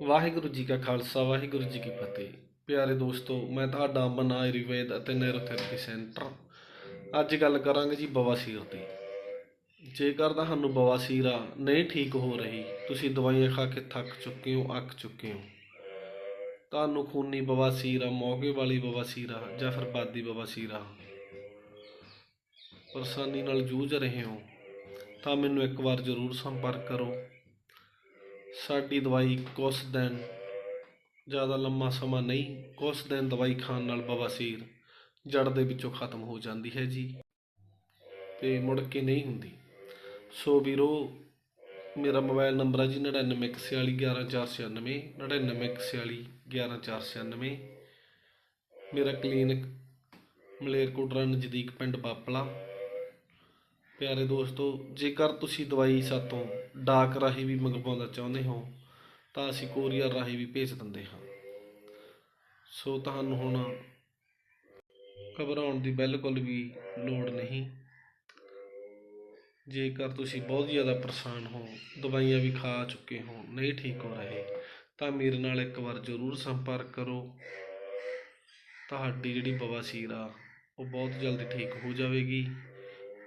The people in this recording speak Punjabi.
ਵਾਹਿਗੁਰੂ ਜੀ ਕਾ ਖਾਲਸਾ, ਵਾਹਿਗੁਰੂ ਜੀ ਕੀ ਫਤਿਹ। ਪਿਆਰੇ ਦੋਸਤੋ, ਮੈਂ ਤੁਹਾਡਾ ਅਮਨ ਆਯੁਰਵੇਦ ਅਤੇ ਨੈਰੋਥੈਰੇਪੀ ਸੈਂਟਰ ਅੱਜ ਗੱਲ ਕਰਾਂਗੇ ਜੀ ਬਵਾਸੀਰ ਦੀ। ਜੇਕਰ ਤੁਹਾਨੂੰ ਬਵਾਸੀਰਾ ਨਹੀਂ ਠੀਕ ਹੋ ਰਹੀ, ਤੁਸੀਂ ਦਵਾਈਆਂ ਖਾ ਕੇ ਥੱਕ ਚੁੱਕੇ ਹੋ, ਅੱਕ ਚੁੱਕੇ ਹੋ। ਤੁਹਾਨੂੰ ਖੂਨੀ ਬਵਾਸੀਰ ਆ ਮੋਗੇ ਵਾਲੀ ਬਵਾਸੀਰਾ ਆ ਜਾਂ ਫਿਰ ਬਾਦੀ ਬਵਾਸੀਰ। ਪਰੇਸ਼ਾਨੀ ਨਾਲ ਜੂਝ ਰਹੇ ਹੋ, ਤਾਂ ਮੈਨੂੰ ਇੱਕ ਵਾਰ ਜ਼ਰੂਰ ਸੰਪਰਕ ਕਰੋ। ਸਾਡੀ ਦਵਾਈ ਕੁਛ ਦਿਨ, ਜ਼ਿਆਦਾ ਲੰਮਾ ਸਮਾਂ ਨਹੀਂ, ਕੁਛ ਦਿਨ ਦਵਾਈ ਖਾਣ ਨਾਲ ਬਵਾਸੀਰ, ਜੜ ਦੇ ਵਿੱਚੋਂ ਖਤਮ ਹੋ ਜਾਂਦੀ ਹੈ ਜੀ। ਤੇ ਮੁੜ ਕੇ ਨਹੀਂ ਹੁੰਦੀ। ਸੋ ਵੀਰੋ, ਮੇਰਾ ਮੋਬਾਈਲ ਨੰਬਰ ਹੈ ਜੀ 9914114496 9914114496 ਮੇਰਾ ਕਲੀਨਿਕ ਮਲੇਰਕੋਟਰਾ ਨਜ਼ਦੀਕ ਪਿੰਡ ਬਾਪਲਾ। ਪਿਆਰੇ ਦੋਸਤੋ, ਜੇਕਰ ਤੁਸੀਂ ਦਵਾਈ ਸਾਤੋਂ ਡਾਕ ਰਾਹੀਂ ਵੀ ਮੰਗਵਾਉਣਾ ਚਾਹੁੰਦੇ ਹੋ, ਤਾਂ ਅਸੀਂ ਕੋਰੀਅਰ ਰਾਹੀਂ ਵੀ ਭੇਜ ਦਿੰਦੇ ਹਾਂ। ਸੋ ਤੁਹਾਨੂੰ ਹੁਣ ਘਬਰਾਉਣ ਦੀ ਬਿਲਕੁਲ ਵੀ ਲੋੜ ਨਹੀਂ। ਜੇਕਰ ਤੁਸੀਂ ਬਹੁਤ ਜ਼ਿਆਦਾ ਪਰੇਸ਼ਾਨ ਹੋ, ਦਵਾਈਆਂ ਵੀ ਖਾ ਚੁੱਕੇ ਹੋ, ਨਹੀਂ ਠੀਕ ਹੋ ਰਹੇ, ਤਾਂ ਮੇਰੇ ਨਾਲ ਇੱਕ ਵਾਰ ਜ਼ਰੂਰ ਸੰਪਰਕ ਕਰੋ। ਤੁਹਾਡੀ ਜਿਹੜੀ ਬਵਾਸੀਰ ਆ, ਉਹ ਬਹੁਤ ਜਲਦੀ ਠੀਕ ਹੋ ਜਾਵੇਗੀ।